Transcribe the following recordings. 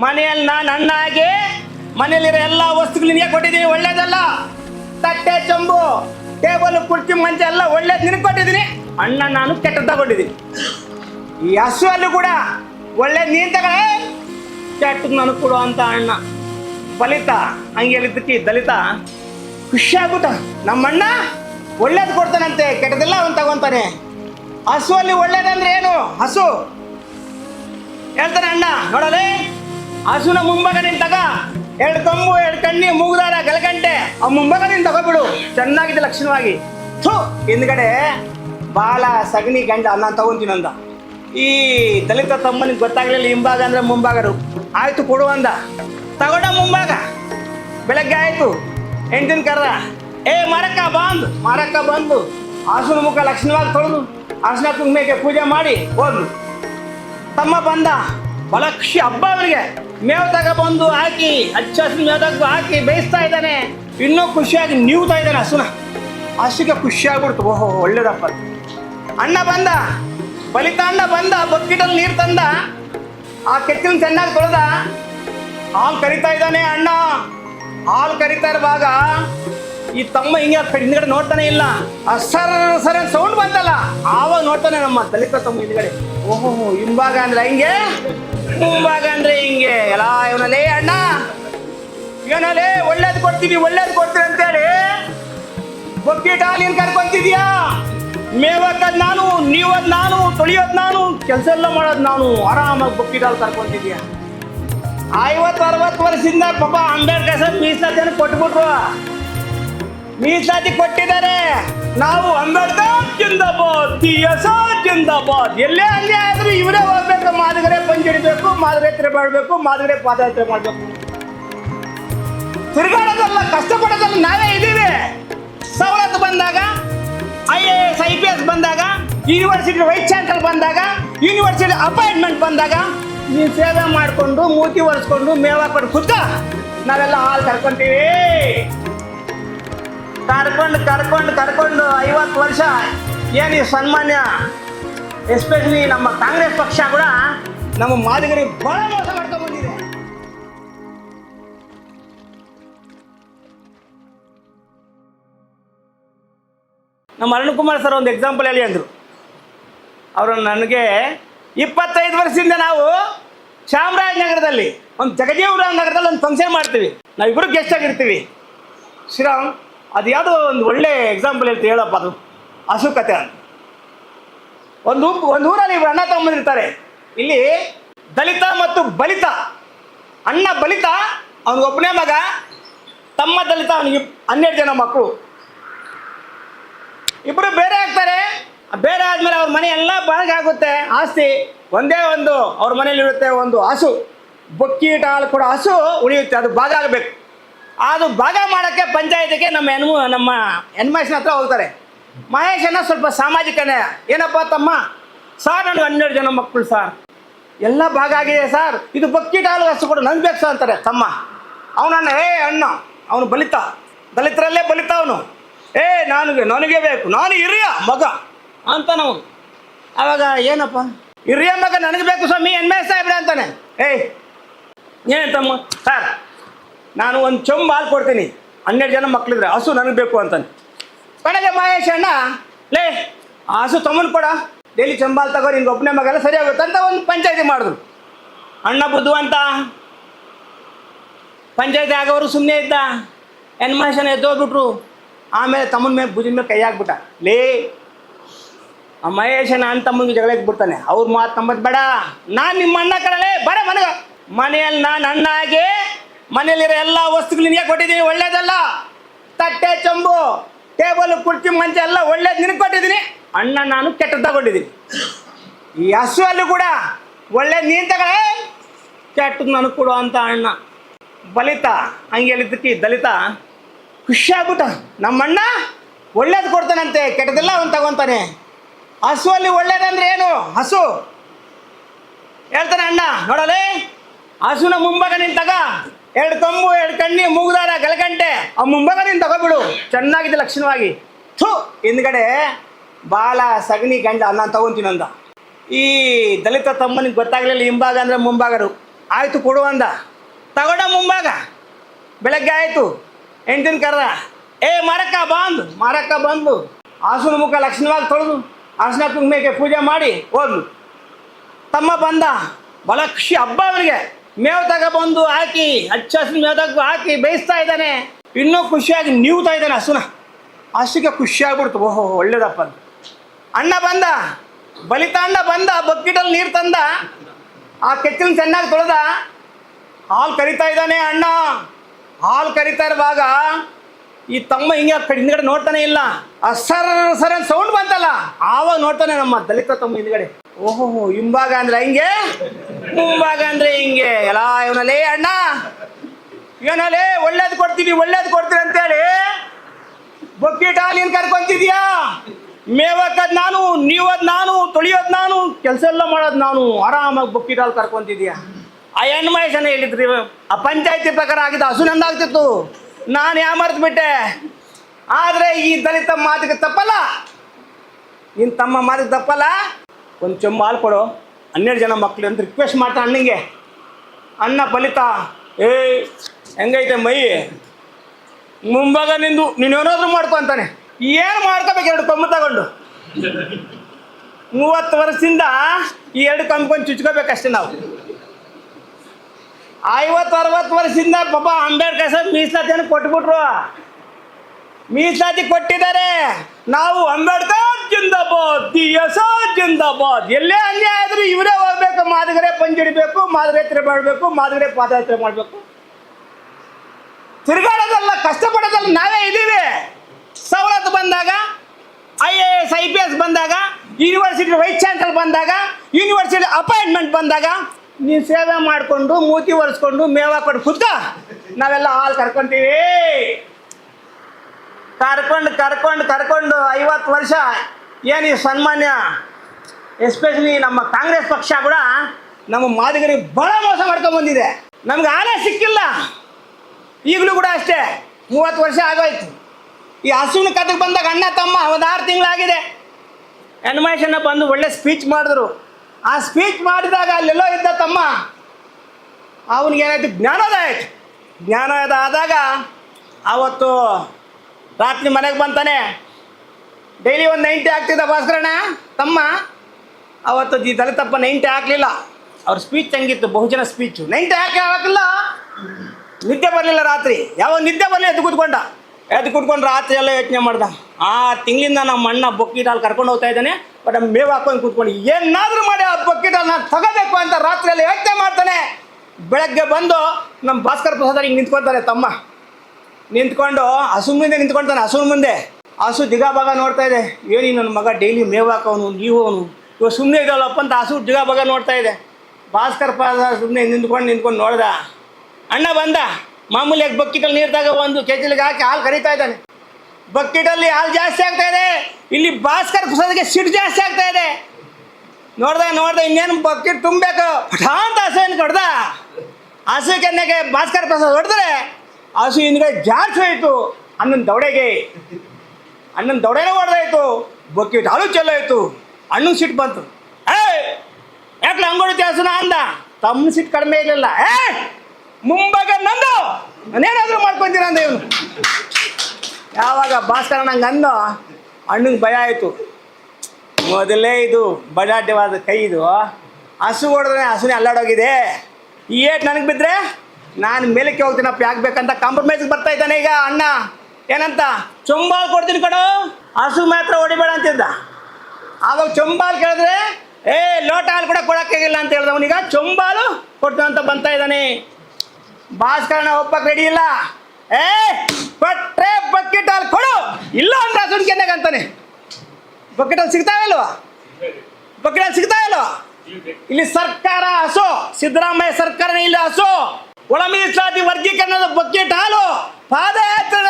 ಮನೆಯಲ್ಲಿ ನಾನು ಅಣ್ಣಾಗಿ ಮನೆಯಲ್ಲಿರೋ ಎಲ್ಲ ವಸ್ತುಗಳು ನಿನಗೆ ಕೊಟ್ಟಿದ್ದೀನಿ, ಒಳ್ಳೇದಲ್ಲ? ತಟ್ಟೆ, ಚಂಬು, ಟೇಬಲ್, ಕುರ್ಚಿ, ಮಂಚ ಎಲ್ಲ ಒಳ್ಳೇದು ನಿನಗೆ ಕೊಟ್ಟಿದ್ದೀನಿ. ಅಣ್ಣ, ನಾನು ಕೆಟ್ಟದ್ದು ತಗೊಂಡಿದ್ದೀನಿ ಈ ಹಸುವಲ್ಲೂ ಕೂಡ ಒಳ್ಳೇದು ನೀನು ತಗೊಳ್ಳೆ ಕೆಟ್ಟದ್ದು ನನಗೆ ಕೊಡು ಅಂತ ಅಣ್ಣ. ಬಲಿತ ಹಂಗೆ ಹೇಳಿದ್ದಕ್ಕೆ ದಲಿತ ಖುಷಿ ನಮ್ಮ ನಮ್ಮಣ್ಣ ಒಳ್ಳೇದು ಕೊಡ್ತಾನಂತೆ, ಕೆಟ್ಟದೆಲ್ಲ ಅವನು ತಗೊಂತಾನೆ. ಹಸುವಲ್ಲಿ ಒಳ್ಳೇದಂದ್ರೆ ಏನು? ಹಸು. ಹೇಳ್ತಾನೆ ಅಣ್ಣ, ನೋಡಲೇ? ಹಸುನ ಮುಂಭಾಗ ನಿಂತಾಗ ಎರಡು ಕಂಬು ಎರಡು ಕಣ್ಣಿ, ಮೂಗುದಾರ, ಗಲಗಂಟೆ. ಆ ಮುಂಭಾಗ ನಿಂತ ತಗೋಬಿಡು. ಚೆನ್ನಾಗಿದೆ ಲಕ್ಷಣವಾಗಿ. ಥೂ, ಹಿಂದ್ಗಡೆ ಬಾಲ, ಸಗಣಿ, ಗಂಡ ನಾನು ತಗೊಂತೀನಿ ಅಂದ ಈ ದಲಿತ ತಮ್ಮನಿಗೆ ಗೊತ್ತಾಗ್ಲಿಲ್ಲ ಹಿಂಭಾಗ ಅಂದ್ರೆ ಮುಂಭಾಗರು. ಆಯ್ತು ಕೊಡು ಅಂದ. ತಗೊಂಡ ಮುಂಭಾಗ. ಬೆಳಗ್ಗೆ ಆಯ್ತು. ಹೆಂಡತಿನ ಕರ್ರ. ಏ, ಮರಕ್ಕ, ಬಂದು. ಮರಕ್ಕ, ಬಂದು. ಹಾಸನ ಮುಖ ಲಕ್ಷಣವಾಗಿ ತೊಳೆದು, ಹಾಸನ ಕುಂಕುಮಕ್ಕೆ ಪೂಜೆ ಮಾಡಿ ಹೋದ್ಲು. ತಮ್ಮ ಬಂದ. ಖುಷಿ ಹಬ್ಬ ಅವರಿಗೆ ಮೇವು ತಗೊಬಂದು ಹಾಕಿ, ಹಚ್ಚ ಹಸಿರು ಮೇವು ಹಾಕಿ ಬೇಯಿಸ್ತಾ ಇದ್ದಾನೆ. ಇನ್ನೂ ಖುಷಿಯಾಗಿ ನೀವ್ತಾ ಇದ್ದಾನೆ ಹಸುನ. ಹಸುಗೆ ಖುಷಿ ಆಗ್ಬಿಡ್ತು ಓಹೋ, ಒಳ್ಳೇದಪ್ಪ ಅಣ್ಣ ಬಂದ. ಬಲಿತಾಂಡ ಬಂದ. ಬಕ್ಕಿಟಲ್ಲಿ ನೀರು ತಂದ. ಆ ಕೆತ್ತಿನ ಚೆನ್ನಾಗಿ ತೊಳೆದ. ಹಾಲು ಕರಿತಾ ಇದ್ದಾನೆ ಅಣ್ಣ. ಹಾಲು ಕರಿತಾ ಇರುವಾಗ ಈ ತಮ್ಮ ಹಿಂಗೆ ಹಿಂದ್ಗಡೆ ನೋಡ್ತಾನೆ ಇಲ್ಲ. ಅಸರ್ ಸರ್ ಸರ್ ಸೌಂಡ್ ಬಂತಲ್ಲ. ಆವಾಗ ನೋಡ್ತಾನೆ ನಮ್ಮ ದಲಿತ ತಮ್ಮ ಹಿಂದ್ಗಡೆ. ಓಹೋ, ಹಿಂಭಾಗ ಅಂದ್ರೆ ಹಿಂಗೆ. ಮುಂಭಾಗ ಅಂದ್ರೆ ಹಿಂಗೆ. ಎಲ್ಲ ಇವನಲ್ಲೇ, ಅಣ್ಣ. ಇವನಲ್ಲೇ, ಒಳ್ಳೇದು ಕೊಡ್ತೀವಿ ಒಳ್ಳೇದು ಕೊಡ್ತೀವಿ ಅಂತೇಳಿ ಬೊಕ್ಕಿಟ್ ನೀನ್ ಕರ್ಕೊಂತಿದ್ಯಾ? ಮೇವಕ್ಕದ್ ನಾನು, ನೀವದ್ ನಾನು, ತೊಳಿಯೋದ್ ನಾನು ಕೆಲಸ ಎಲ್ಲ ಮಾಡೋದು ನಾನು. ಆರಾಮಾಗಿ ಬೊಕ್ಕಿಟಾಲ್ ಕರ್ಕೊಂತಿದ್ಯಾ? ಐವತ್ತು, ಅರವತ್ತು ವರ್ಷದಿಂದ ಪಾಪ ಅಂಬೇಡ್ಕರ್ ಸರ್ ಮೀಸಲಾತಿಯನ್ನು ಕೊಟ್ಬಿಟ್ರು. ಮೀಸಲಾತಿ ಕೊಟ್ಟಿದ್ದಾರೆ. ನಾವು ಅಂಬೇಡ್ಕರ್ ಜಿಂದಾಬಾದ್ ಟಿ ಎಸ್ ಜಿಂದಾಬಾದ್ ಎಲ್ಲೇ ಅಲ್ಲೇ ಆದರೂ ಇವರೇ ಹೋಗ್ಬೇಕು ಮಾದಗರೆ ಪಂಜಿಡಬೇಕು ಮಾದಗರೆ ಮಾಡಬೇಕು ಮಾದಗರೆ ಪಾದಯಾತ್ರೆ ಮಾಡಬೇಕು. ತಿರುಗಾಡೋದಲ್ಲ, ಕಷ್ಟಪಡೋದಲ್ಲ ನಾವೇ ಇದ್ದೀವಿ. ಸವಲತ್ತು ಬಂದಾಗ I A S I P S ಬಂದಾಗ ಯೂನಿವರ್ಸಿಟಿ ವೈಸ್ ಚಾನ್ಸಲರ್ ಬಂದಾಗ ಯೂನಿವರ್ಸಿಟಿ ಅಪಾಯಿಂಟ್ಮೆಂಟ್ ಬಂದಾಗ, ನೀವು ಸೇವೆ ಮಾಡಿಕೊಂಡು, ಮೂತಿ ಒರೆಸ್ಕೊಂಡು, ಮೇವ ಕೊಟ್ಟು ಕೂತ ನಾವೆಲ್ಲ ಹಾಲು ಕರ್ಕೊಂತೀವಿ. ಕರ್ಕೊಂಡು ಕರ್ಕೊಂಡು ಕರ್ಕೊಂಡು ಐವತ್ತು ವರ್ಷ, ಏನು ಸನ್ಮಾನ್ಯ? ಎಸ್ಪೆಷಲಿ ನಮ್ಮ ಕಾಂಗ್ರೆಸ್ ಪಕ್ಷ ಕೂಡ ನಮ್ಮ ಮಾದಿಗರಿ ಬಹಳ ಮೋಸ ಮಾಡ್ಕೊಂಡು ಬಂದಿದೆ. ನಮ್ಮ ಅರುಣ್ ಕುಮಾರ್ ಸರ್ ಒಂದು ಎಕ್ಸಾಂಪಲ್ ಹೇಳಿ ಅಂದರು. ಅವರು ನನಗೆ ಇಪ್ಪತ್ತೈದು ವರ್ಷದಿಂದ ನಾವು ಚಾಮರಾಜನಗರದಲ್ಲಿ ಒಂದು ಜಗಜೀವರ ನಗರದಲ್ಲಿ ಒಂದು ಫಂಕ್ಷನ್ ಮಾಡ್ತೀವಿ. ನಾವಿಬ್ಬರು ಗೆಸ್ಟ್ ಆಗಿರ್ತೀವಿ. ಶ್ರೀರಾಮ್ ಅದು ಯಾವುದೋ ಒಂದು ಒಳ್ಳೆ ಎಕ್ಸಾಂಪಲ್ ಹೇಳ್ತೀವಿ ಹೇಳಪ್ಪ ಅದು. ಹಸು ಕತೆ ಅಂತ ಒಂದು ಒಂದು ಊರಲ್ಲಿ ಇಬ್ಬರು ಅಣ್ಣ ತಗೊಂಬಂದಿರ್ತಾರೆ ಇಲ್ಲಿ ದಲಿತ ಮತ್ತು ಬಲಿತ. ಅಣ್ಣ ಬಲಿತ ಅವನಿಗೊಬ್ಬನೇ ಮಗ, ತಮ್ಮ ದಲಿತ, ಅವನಿಗೆ ಹನ್ನೆರಡು ಜನ ಮಕ್ಕಳು ಇಬ್ಬರು ಬೇರೆ ಆಗ್ತಾರೆ. ಬೇರೆ ಆದಮೇಲೆ ಅವ್ರ ಮನೆ ಎಲ್ಲ ಬಾಳಿಗೆ ಆಗುತ್ತೆ ಆಸ್ತಿ. ಒಂದೇ ಒಂದು ಅವ್ರ ಮನೇಲಿ ಇರುತ್ತೆ ಒಂದು ಹಸು. ಬೊಕ್ಕೀಟ ಹಾಲು ಕೂಡ ಹಸು ಉಳಿಯುತ್ತೆ, ಅದು ಭಾಗ ಆಗಬೇಕು. ಅದು ಭಾಗ ಮಾಡೋಕ್ಕೆ ಪಂಚಾಯತಿಗೆ ನಮ್ಮ ಹೆಣ್ಮು ನಮ್ಮ ಹೆಣ್ಮಹೇಶನ ಹತ್ರ ಹೋಗ್ತಾರೆ. ಮಹೇಶನ ಸ್ವಲ್ಪ ಸಾಮಾಜಿಕನೇ. ಏನಪ್ಪ ತಮ್ಮ? ಸಾರ್ ನನಗೆ ಹನ್ನೆರಡು ಜನ ಮಕ್ಕಳು ಸಾರ್. ಎಲ್ಲ ಭಾಗ ಆಗಿದೆ ಸರ್. ಇದು ಬಕ್ಕಿಟ್ ಹಾಲು ಅಷ್ಟು ಕೂಡ ನಂಗೆ ಬೇಕು ಸರ್ ಅಂತಾರೆ ತಮ್ಮ. ಅವನನ್ನ ಏ ಅಣ್ಣ ಅವನು ಬಲಿತ. ದಲಿತರಲ್ಲೇ ಬಲಿತ ಅವನು. ಏ ನನಗೆ ನನಗೆ ಬೇಕು. ನಾನು ಹಿರಿಯ ಮಗ. ಅಂತ ನಾವು ಅವಾಗ ಏನಪ್ಪ? ಹಿರಿಯ ಮಗ ನನಗೆ ಬೇಕು ಸ್ವಾಮಿ ಎನ್ ಸಾಹೇಬ್ರೆ ಅಂತಾನೆ. ಏಯ್ ಏನು ತಮ್ಮ? ಸರ್ ನಾನು ಒಂದು ಚೊಂಬು ಹಾಲು ಕೊಡ್ತೀನಿ. ಹನ್ನೆರಡು ಜನ ಮಕ್ಳಿದ್ರೆ ಹಸು ನನಗೆ ಬೇಕು ಅಂತಾನೆ. ಕಡೆಗೆ ಮಹೇಶ್ ಅಣ್ಣ. ಲೇ, ಆಸು ತಮ್ಮನ್ ಕೊಡ. ಡೈಲಿ ಚಂಬಾಲ್ ತಗೋ ನಿನ್ಗೆ ಒಬ್ಬನೇ ಮಗಲ್ಲ ಸರಿ ಆಗುತ್ತೆ ಅಂತ ಒಂದು ಪಂಚಾಯತಿ ಮಾಡಿದ್ರು. ಅಣ್ಣ ಬುದ್ಧಿವಂತ. ಪಂಚಾಯತಿ ಆಗೋರು ಸುಮ್ಮನೆ ಇದ್ದ. ಹೆಣ್ಮಹೇಶನ ಎದ್ದೋಗ್ಬಿಟ್ರು. ಆಮೇಲೆ ತಮ್ಮನ ಮೇಲೆ ಭುಜದ ಮೇಲೆ ಕೈ ಹಾಕ್ಬಿಟ್ಟ. ಲೇ, ಆ ಮಹೇಶನ ಅಣ್ಣ ತಮ್ಮನಿಗೆ ಜಗಳಕ್ಕೆ ಬಿಡ್ತಾನೆ. ಅವ್ರ ಮಾತು ನಂಬದ್ ಬೇಡ. ನಾನು ನಿಮ್ಮ ಅಣ್ಣ ಕಡಲೆ ಬರ ಮನೆಗ. ಮನೆಯಲ್ಲಿ ನಾನು ಅಣ್ಣ ಆಗಿ ಮನೆಯಲ್ಲಿರೋ ಎಲ್ಲ ವಸ್ತುಗಳು ನಿನಗೆ ಕೊಟ್ಟಿದ್ದೀನಿ, ಒಳ್ಳೇದಲ್ಲ. ತಟ್ಟೆ ಚಂಬು. ಟೇಬಲ್, ಕುರ್ಚಿ, ಮಂಚ ಎಲ್ಲ ಒಳ್ಳೇದು ನಿನಗೆ ಕೊಟ್ಟಿದ್ದೀನಿ. ಅಣ್ಣ, ನಾನು ಕೆಟ್ಟ ತಗೊಂಡಿದ್ದೀನಿ. ಈ ಹಸುವಲ್ಲೂ ಕೂಡ ಒಳ್ಳೇದು ನೀನು ತಗೊಳ್ಳೆ ಕೆಟ್ಟದ್ದು ನನಗೆ ಕೊಡು ಅಂತ ಅಣ್ಣ. ಬಲಿತ, ಹಂಗೆ ಹೇಳಿದ್ದಕ್ಕೆ ಈ ದಲಿತ. ಖುಷಿಯಾಗ್ಬಿಟ್ಟ ನಮ್ಮ ನಮ್ಮಣ್ಣ ಒಳ್ಳೇದು ಕೊಡ್ತಾನಂತೆ, ಕೆಟ್ಟದೆಲ್ಲ ಅವನು ತಗೊಂತಾನೆ. ಹಸುವಲ್ಲಿ ಒಳ್ಳೇದಂದ್ರೆ ಏನು? ಹಸು. ಹೇಳ್ತಾನೆ ಅಣ್ಣ, ನೋಡಲೇ? ಹಸುನ ಮುಂಭಾಗ ನಿಂತಾಗ ಎರಡು ತಂಬು, ಎರಡು ಕಣ್ಣಿ, ಮೂಗುದಾರ, ಗಲಗಂಟೆ. ಆ ಮುಂಭಾಗ ನೀನು ತಗೋಬಿಡು. ಚೆನ್ನಾಗಿದೆ ಲಕ್ಷಣವಾಗಿ. ಥು, ಹಿಂದ್ಗಡೆ ಬಾಲ, ಸಗಣಿ, ಗಂಡ, ನಾನು ತಗೊಂತೀನಿ ಅಂದ. ಈ ದಲಿತ ತಮ್ಮನಿಗೆ ಗೊತ್ತಾಗ್ಲಿಲ್ಲ ಹಿಂಭಾಗ ಅಂದ್ರೆ ಮುಂಭಾಗರು. ಆಯಿತು ಕೊಡು ಅಂದ. ತಗೊಂಡ ಮುಂಭಾಗ. ಬೆಳಗ್ಗೆ ಆಯಿತು. ಹೆಂಡ್ತಿನ ಕರ್ರ. ಏ, ಮರಕ್ಕ, ಬಂದು. ಮರಕ್ಕ, ಬಂದು. ಹಾಸನ ಮುಖ ಲಕ್ಷಣವಾಗಿ ತೊಳೆದು ಅರ್ಶನ ಕುಂಕುಮಕ್ಕೆ ಪೂಜೆ ಮಾಡಿ ಹೋದ್ಲು. ತಮ್ಮ ಬಂದ. ಬಲಕ್ಷಿ ಹಬ್ಬ ಅವನಿಗೆ. ಮೇವು ತಗೊಬಂದು ಹಾಕಿ, ಹಚ್ಚ ಹಸಿರು ಮೇವು ತಗ ಹಾಕಿ ಬೇಯಿಸ್ತಾ ಇದ್ದಾನೆ. ಇನ್ನೂ ಖುಷಿಯಾಗಿ ನೀವ್ತಾ ಇದ್ದಾನೆ ಹಸುನ. ಹಸುಗೆ ಖುಷಿಯಾಗ್ಬಿಡ್ತು. ಓಹೋ, ಒಳ್ಳೇದಪ್ಪ ಅಣ್ಣ ಬಂದ. ಬಲಿತ ಅಣ್ಣ ಬಂದ. ಬಕ್ಕಿಟಲ್ಲಿ ನೀರು ತಂದ. ಆ ಕೆಚ್ಚಲ್ ಚೆನ್ನಾಗಿ ತೊಳೆದ. ಹಾಲು ಕರಿತಾ ಇದ್ದಾನೆ ಅಣ್ಣ. ಹಾಲು ಕರಿತಾ ಇರುವಾಗ ಈ ತಮ್ಮ ಹಿಂಗೆ ಹಿಂದ್ಗಡೆ ನೋಡ್ತಾನೆ ಇಲ್ಲ. ಅಸರ್ ಸರ್ ಸರ್ ಸೌಂಡ್ ಬಂತಲ್ಲ. ಆವಾಗ ನೋಡ್ತಾನೆ ನಮ್ಮ ದಲಿತ ತಮ್ಮ ಹಿಂದ್ಗಡೆ. ಓಹೋ, ಹಿಂಭಾಗ ಅಂದ್ರೆ ಹಿಂಗೆ. ಮುಂಭಾಗ ಅಂದ್ರೆ ಹಿಂಗೆ. ಎಲ್ಲ ಇವನಲ್ಲೇ, ಅಣ್ಣ. ಇವನಲ್ಲೇ, ಒಳ್ಳೇದು ಕೊಡ್ತೀವಿ ಒಳ್ಳೇದು ಕೊಡ್ತೀವಿ ಅಂತೇಳಿ ಬೊಕ್ಕಿಟ ನೀನ್ ಕರ್ಕೊಂತಿದ್ಯಾ ಮೇವಕ್ಕದ್ ನಾನು, ನೀವದ್ ನಾನು, ತೊಳಿಯೋದ್ ನಾನು ಕೆಲಸ ಎಲ್ಲ ಮಾಡೋದು ನಾನು. ಆರಾಮಾಗಿ ಬೊಕ್ಕಿಟ್ ಹಾಲು ಕರ್ಕೊಂತಿದ್ಯಾ ಆ ಹೆಣ್ಣು ಮಹೇಶನ ಹೇಳಿದ್ರಿ, ಆ ಪಂಚಾಯತಿ ಪ್ರಕಾರ ಆಗಿದ್ದ ಹಸು ನಂದಾಗ್ತಿತ್ತು. ನಾನು ಯಾಮರ್ತ್ ಬಿಟ್ಟೆ ಆದ್ರೆ ಈ ದಲಿತ ಮಾತಿಗೆ ತಪ್ಪಲ್ಲ? ನಿನ್ ತಮ್ಮ ಮಾತಿಗೆ ತಪ್ಪಲ್ಲ? ಒಂದು ಚೆಂಬು ಹಾಲು ಕೊಡು. ಹನ್ನೆರಡು ಜನ ಮಕ್ಳು ಅಂತ ರಿಕ್ವೆಸ್ಟ್ ಮಾಡ್ತಾ ಅಣ್ಣಿಗೆ. ಅಣ್ಣ ಫಲಿತ ಏ ಹೆಂಗೈತೆ ಮೈ? ಮುಂಭಾಗ ನಿಂದು, ನೀನು ಏನಾದ್ರು ಮಾಡ್ಕೊ ಅಂತಾನೆ. ಏನು ಮಾಡ್ಕೋಬೇಕು ಎರಡು ಕಮ್ಮು ತಗೊಂಡು? ಮೂವತ್ತು ವರ್ಷದಿಂದ ಈ ಎರಡು ಕೊಂಬ್ಕೊಂಡು ಚುಚ್ಕೋಬೇಕಷ್ಟೇ ನಾವು. ಐವತ್ತು, ಅರವತ್ತು ವರ್ಷದಿಂದ ಪಾಪ ಅಂಬೇಡ್ಕರ್ ಸರ್ ಮೀಸಲಾತಿಯನ್ನು ಕೊಟ್ಬಿಟ್ರು. ಮೀಸಲಾತಿ ಕೊಟ್ಟಿದ್ದಾರೆ. ನಾವು ಅಂಬೇಡ್ಕರ್! ಜಿಂದಾಬಾದ್ ದಿ ಎಸ್ ಜಿಂದಾಬಾದ್. ಎಲ್ಲೇ ಅನ್ಯಾಯ ಆದ್ರೂ ಇವರೇ ಹೋಗ್ಬೇಕು ಮಾದಗರೆ ಪಂಜಿಡಬೇಕು ಮಾದಗರೆ ಮಾಡಬೇಕು ಮಾದಗರೆ ಪಾದಯಾತ್ರೆ ಮಾಡಬೇಕು. ತಿರುಗಾಡೋದಲ್ಲ, ಕಷ್ಟಪಡೋದಲ್ಲ, ನಾವೇ ಇದ್ದೀವಿ. ಸವಲತ್ತು ಬಂದಾಗ, I A S, I P S ಬಂದಾಗ ಯೂನಿವರ್ಸಿಟಿ ವೈಸ್ ಚಾನ್ಸಲರ್ ಬಂದಾಗ ಯೂನಿವರ್ಸಿಟಿ ಅಪಾಯಿಂಟ್ಮೆಂಟ್ ಬಂದಾಗ ನೀವು ಸೇವೆ ಮಾಡಿಕೊಂಡು, ಮೂತಿ ಒರೆಸ್ಕೊಂಡು, ಮೇವ ಕೊಟ್ಟು ಕುತ್ತ ನಾವೆಲ್ಲ ಹಾಲು ಕರ್ಕೊಂತೀವಿ. ಕರ್ಕೊಂಡು ಕರ್ಕೊಂಡು ಕರ್ಕೊಂಡು ಐವತ್ತು ವರ್ಷ ಏನು ಈ ಸನ್ಮಾನ್ಯ? ಎಸ್ಪೆಷಲಿ ನಮ್ಮ ಕಾಂಗ್ರೆಸ್ ಪಕ್ಷ ಕೂಡ ನಮ್ಮ ಮಾದಿಗರಿಗೆ ಬಹಳ ಮೋಸ ಮಾಡ್ಕೊಂಡು ಬಂದಿದೆ. ನಮ್ಗೆ ಆನೆ ಸಿಕ್ಕಿಲ್ಲ. ಈಗಲೂ ಕೂಡ ಅಷ್ಟೇ. ಮೂವತ್ತು ವರ್ಷ ಆಗೋಯ್ತು. ಈ ಹಸುವಿನ ಕಥೆಗೆ ಬಂದಾಗ ಅಣ್ಣ ತಮ್ಮ ಒಂದು ಆರು ತಿಂಗಳಾಗಿದೆ. ಹೆಣ್ಮಹೇಶನ್ನ ಬಂದು ಒಳ್ಳೆ ಸ್ಪೀಚ್ ಮಾಡಿದ್ರು. ಆ ಸ್ಪೀಚ್ ಮಾಡಿದಾಗ ಅಲ್ಲೆಲ್ಲೋ ಇದ್ದ ತಮ್ಮ, ಅವನಿಗೆ ಏನಾಯ್ತು? ಜ್ಞಾನೋದಯ ಆಯ್ತು. ಜ್ಞಾನೋದಯ ಆದಾಗ ಆವತ್ತು ರಾತ್ರಿ ಮನೆಗೆ ಬಂತಾನೆ ಡೈಲಿ ಒಂದು ನೈಂಟಿ ಆಗ್ತಿದ್ದ ಭಾಸ್ಕರಣ್ಣ? ತಮ್ಮ. ಅವತ್ತು ಈ ದಲಿತಪ್ಪ ನೈಂಟಿ ಹಾಕಲಿಲ್ಲ ಅವ್ರ ಸ್ಪೀಚ್ ಹಂಗಿತ್ತು ಬಹುಜನ ಸ್ಪೀಚು ನೈಂಟಿ ಹಾಕಿ ಹಾಕಿಲ್ಲ ನಿದ್ದೆ ಬರಲಿಲ್ಲ ರಾತ್ರಿ. ಯಾವ ನಿದ್ದೆ ಬರಲಿ ಎದ್ದು ಕೂತ್ಕೊಂಡ. ಎದ್ದು ಕೂತ್ಕೊಂಡು ರಾತ್ರಿ ಎಲ್ಲ ಯೋಚನೆ ಮಾಡ್ದ. ಆ ತಿಂಗಳಿಂದ ನಮ್ಮ ಅಣ್ಣ ಬೊಕ್ಕಿಟಾಲ್ ಕರ್ಕೊಂಡು ಹೋಗ್ತಾ ಇದ್ದಾನೆ. ಬಟ್ ಮೇವು ಹಾಕೊಂಡು ಕೂತ್ಕೊಂಡು ಏನಾದರೂ ಮಾಡಿ ಆ ಬೊಕ್ಕಿಟಾಲ್ ನಾನು ತಗೋಬೇಕು ಅಂತ ರಾತ್ರಿ ಎಲ್ಲ ಯೋಚನೆ ಮಾಡ್ತಾನೆ. ಬೆಳಗ್ಗೆ ಬಂದು ನಮ್ಮ ಭಾಸ್ಕರ್ ಪ್ರಸಾದ್ ಹಿಂಗೆ ನಿಂತ್ಕೊಳ್ತಾರೆ ತಮ್ಮ. ನಿಂತ್ಕೊಂಡು ಹಸು ಮುಂದೆ ನಿಂತ್ಕೊಳ್ತಾನೆ ಹಸುವಿನ ಮುಂದೆ. ಹಸು ಜಿಗಾ ಭಾಗ ನೋಡ್ತಾ ಇದೆ. ಏನಿ ನನ್ನ ಮಗ ಡೈಲಿ ಮೇವು ಹಾಕೋನು ನೀವು ಅವನು ಇವಾಗ ಸುಮ್ಮನೆ ಇದ್ದಾವಲ್ಲಪ್ಪ ಅಂತ ಹಸು ದಿಗಾ ಭಾಗ ನೋಡ್ತಾ ಇದೆ. ಭಾಸ್ಕರ್ ಪಾದ ಸುಮ್ಮನೆ ನಿಂತ್ಕೊಂಡು ನಿಂತ್ಕೊಂಡು ನೋಡ್ದ. ಅಣ್ಣ ಬಂದ. ಮಾಮೂಲಿ ಬಕ್ಕಿಟಲ್ಲಿ ನೀರ್ದಾಗ ಒಂದು ಕೆಜಿಲಿಗೆ ಹಾಕಿ ಹಾಲು ಕರಿತಾ ಇದ್ದಾನೆ. ಬಕ್ಕಿಟಲ್ಲಿ ಹಾಲು ಜಾಸ್ತಿ ಆಗ್ತಾ ಇದೆ. ಇಲ್ಲಿ ಭಾಸ್ಕರ್ ಕುಸೋದಕ್ಕೆ ಸಿಟ್ಟು ಜಾಸ್ತಿ ಆಗ್ತಾ ಇದೆ. ನೋಡ್ದ ನೋಡ್ದ, ಇನ್ನೇನು ಬಕ್ಕಿಟ್ ತುಂಬಬೇಕು? ಅಂತ ಹಸು ಏನು ಕೊಡ್ದ? ಹಸು ಕೆನ್ನೆಗೆ ಭಾಸ್ಕರ್ ಪ್ರಸಾದ್ ಹೊಡೆದ್ರೆ ಹಸು ಹಿಂದ್ಗಡೆ ಜಾಸ್ತಿ ಆಯಿತು ಅನ್ನೊಂದು ದೌಡೆಗೆ. ಅಣ್ಣನ ದೌಡೆನೇ ಹೊಡೆದಾಯ್ತು. ಬೊಕ್ಕಿಟ್ಟು ಹಾಲು ಚೆಲ್ಲಾಯ್ತು. ಅಣ್ಣನ ಸಿಟ್ಟು ಬಂತು. ಏ ಯಾಕೆ ಅಂಗೋಡಿ ಹಸುನ ಅಂದ? ತಮ್ಮ ಸಿಟ್ಟು ಕಡಿಮೆ ಇರಲಿಲ್ಲ. ಏ ಮುಂಬಾಗ ನಂದು! ನಾನೇನಾದರೂ ಮಾಡ್ಕೊಂತೀನಿ ಅಂದ ಇವನು. ಯಾವಾಗ ಭಾಸ್ಕರ ನಂಗೆ ಅಂದ ಅಣ್ಣಂಗೆ ಭಯ ಆಯಿತು. ಮೊದಲೇ ಇದು ಬಡಾಢ್ಯವಾದ ಕೈ ಇದು. ಹಸು ಹೊಡೆದ್ರೆ ಹಸುನೇ ಅಲ್ಲಾಡೋಗಿದೆ. ಈ ಏಟ್ ನನಗೆ ಬಿದ್ದರೆ ನಾನು ಮೇಲಕ್ಕೆ ಹೋಗ್ತೀನಪ್ಪ. ಯಾಕೆ ಬೇಕಂತ ಕಾಂಪ್ರಮೈಸ್ಗೆ ಬರ್ತಾ ಇದ್ದಾನೆ ಈಗ ಅಣ್ಣ. ಏನಂತ? ಚುಂಬಾಲ್ ಕೊಡ್ತೀನಿ ಕಣೋ. ಹಸು ಮಾತ್ರ ಹೊಡಿಬೇಡ ಅಂತಿದ್ದ. ಆವಾಗ ಚೊಂಬಾಲ್ ಕೇಳಿದ್ರೆ, ಏ, ಲೋಟ ಹಾಲು ಕೂಡ ಕೊಡೋಕ್ಕಾಗಿಲ್ಲ ಅಂತ ಹೇಳ್ದ ಅವನೀಗ ಚೊಂಬಾಲು ಕೊಟ್ಟು ಅಂತ ಬಂತಾ ಇದ್ದಾನೆ. ಭಾಸ್ಕರನ ಒಪ್ಪಕ್ಕೆ ರೆಡಿ ಇಲ್ಲ. ಏ, ಕೊಟ್ರೆ ಬಕೆಟ್ ಹಾಲು ಕೊಡು. ಇಲ್ಲ ಅಂತ ಹಸುನ್ ಕೆನ್ನೆಗೆ ಅಂತಾನೆ. ಬಕೆಟ್ ಸಿಗ್ತಾ ಸಿಗ್ತಾವೆ ಇಲ್ವಾ? ಬಕೆಟ್ ಹಾಲು ಸಿಗ್ತಾ ಇಲ್ವಾ? ಇಲ್ಲಿ ಸರ್ಕಾರ ಹಸು, ಸಿದ್ದರಾಮಯ್ಯ ಸರ್ಕಾರನೇ ಇಲ್ಲ ಹಸು. ಒಳ ಮೀಸಲಾತಿ ವರ್ಗೀಕರಣದ ಬಕೆಟ್ ಹಾಲು ಪಾದಯಾತ್ರೆ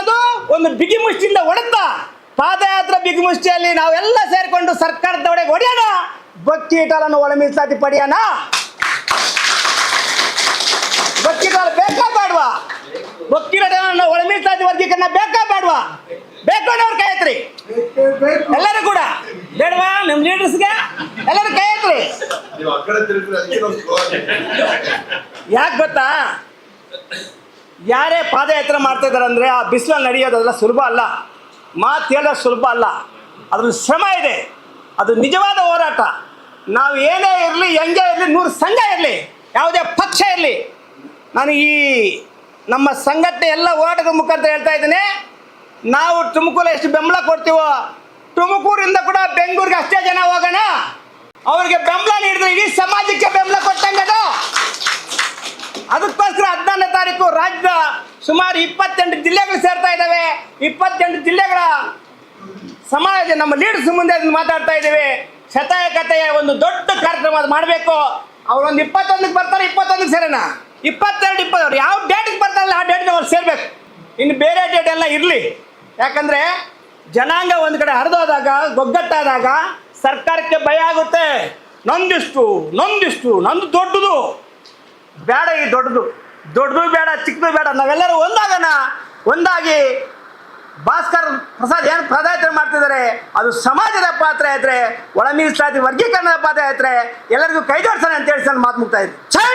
ಒಂದು ಬಿಗಿ ಮುಷ್ಟಿಯಿಂದ ಹೊಡೆದ ಪಾದಯಾತ್ರೆ ಬಿಗಿ ಮುಷ್ಟಿಯಲ್ಲಿ ನಾವೆಲ್ಲ ಸೇರಿಕೊಂಡು ಸರ್ಕಾರದ ಒಡೆಗೆ ಹೊಡೆಯೋಣ ಬಕ್ಕಿ ಹಾಲನ್ನು ಒಳ ಮೀಸಲಾತಿ ಪಡೆಯೋಣ. ಬಕೆಟ್ ಹಾಲು ಬೇಕಾ ಬೇಡವಾ? ಬಕೆಟ್ ಹಾಲನ್ನು ಒಳ ಮೀಸಲಾತಿ ವರ್ಗೀಕರಣ ಬೇಕಾ ಬೇಡವಾ? ಬೇಕು ಅನ್ನೋರು ಕೈ ಎತ್ರಿ. ಎಲ್ಲರೂ ಕೂಡ. ಬೇಡವಾ ನಮ್ಮ ಲೀಡರ್ಸ್ಗೆ? ಎಲ್ಲರೂ ಕೈ ಎತ್ರಿ. ಯಾಕೆ ಗೊತ್ತಾ? ಯಾರೇ ಪಾದಯಾತ್ರೆ ಮಾಡ್ತಾ ಇದ್ದಾರೆ ಅಂದರೆ ಆ ಬಿಸಿಲಲ್ಲಿ ನಡೆಯೋದೆಲ್ಲ ಸುಲಭ ಅಲ್ಲ. ಮಾತು ಹೇಳೋದು ಸುಲಭ ಅಲ್ಲ. ಅದ್ರಲ್ಲಿ ಶ್ರಮ ಇದೆ. ಅದು ನಿಜವಾದ ಹೋರಾಟ. ನಾವು ಏನೇ ಇರಲಿ, ಹೆಂಗೆ ಇರಲಿ, ನೂರು ಸಂಘ ಇರಲಿ, ಯಾವುದೇ ಪಕ್ಷ ಇರಲಿ, ನಾನು ಈ ನಮ್ಮ ಸಂಘಟನೆ ಎಲ್ಲ ಹೋರಾಟದ ಮುಖಾಂತರ ಹೇಳ್ತಾ ಇದ್ದೀನಿ. ನಾವು ತುಮಕೂರು ಎಷ್ಟು ಬೆಂಬಲ ಕೊಡ್ತೀವೋ, ತುಮಕೂರಿಂದ ಕೂಡ ಬೆಂಗಳೂರಿಗೆ ಅಷ್ಟೇ ಜನ ಹೋಗೋಣ. ಅವ್ರಿಗೆ ಬೆಂಬಲ ನೀಡಿದ್ರೆ ಇಡೀ ಸಮಾಜಕ್ಕೆ ಬೆಂಬಲ ಕೊಟ್ಟಂಗದು. ಅದಕ್ಕೋಸ್ಕರ ಹದಿನಾರನೇ ತಾರೀಕು ರಾಜ್ಯದ ಸುಮಾರು ಇಪ್ಪತ್ತೆಂಟು ಜಿಲ್ಲೆಗಳು ಸೇರ್ತಾ ಇದ್ದಾವೆ. ಇಪ್ಪತ್ತೆಂಟು ಜಿಲ್ಲೆಗಳ ಸಮಾಜ ನಮ್ಮ ಲೀಡರ್ಸ್ ಮುಂದೆ ಮಾತಾಡ್ತಾ ಇದ್ದೀವಿ. ಶತಾಯ ಕಥೆಯ ಒಂದು ದೊಡ್ಡ ಕಾರ್ಯಕ್ರಮ ಅದು ಮಾಡಬೇಕು. ಅವ್ರು ಒಂದು ಇಪ್ಪತ್ತೊಂದಕ್ಕೆ ಬರ್ತಾರೆ, ಇಪ್ಪತ್ತೊಂದಕ್ಕೆ ಸೇರೋಣ. ಇಪ್ಪತ್ತೆರಡು ಇಪ್ಪತ್ತವ್ರು ಯಾವ ಡೇಟಿಗೆ ಬರ್ತಾರಲ್ಲ, ಆ ಡೇಟ್ಗೆ ಅವ್ರು ಸೇರ್ಬೇಕು. ಇನ್ನು ಬೇರೆ ಡೇಟ್ ಎಲ್ಲ ಇರಲಿ. ಯಾಕಂದರೆ ಜನಾಂಗ ಒಂದು ಕಡೆ ಹರಿದೋದಾಗ, ಗೊಗ್ಗಟ್ಟಾದಾಗ ಸರ್ಕಾರಕ್ಕೆ ಭಯ ಆಗುತ್ತೆ. ನಂದಿಷ್ಟು ನಂದಿಷ್ಟು, ನಂದು ದೊಡ್ಡದು. ಬೇಡ ಈ ದೊಡ್ಡದು. ದೊಡ್ಡದು ಬೇಡ, ಚಿಕ್ಕದು ಬೇಡ. ನಾವೆಲ್ಲರೂ ಒಂದಾಗನ ಒಂದಾಗಿ ಭಾಸ್ಕರ್ ಪ್ರಸಾದ್ ಏನು ಪಾದಯಾತ್ರೆ ಮಾಡ್ತಿದ್ದಾರೆ, ಅದು ಸಮಾಜದ ಪಾದಯಾತ್ರೆ ಒಳ ಮೀಸಲಾತಿ ವರ್ಗೀಕರಣದ ಪಾತ್ರ ಐತ್ರೆ ಎಲ್ಲರಿಗೂ ಕೈ ಜೋಡಿಸೋಣ ಅಂತ ಹೇಳಿ ಮಾತು ಮುಗ್ತಾ ಇದ್ದೀನಿ. ಜೈ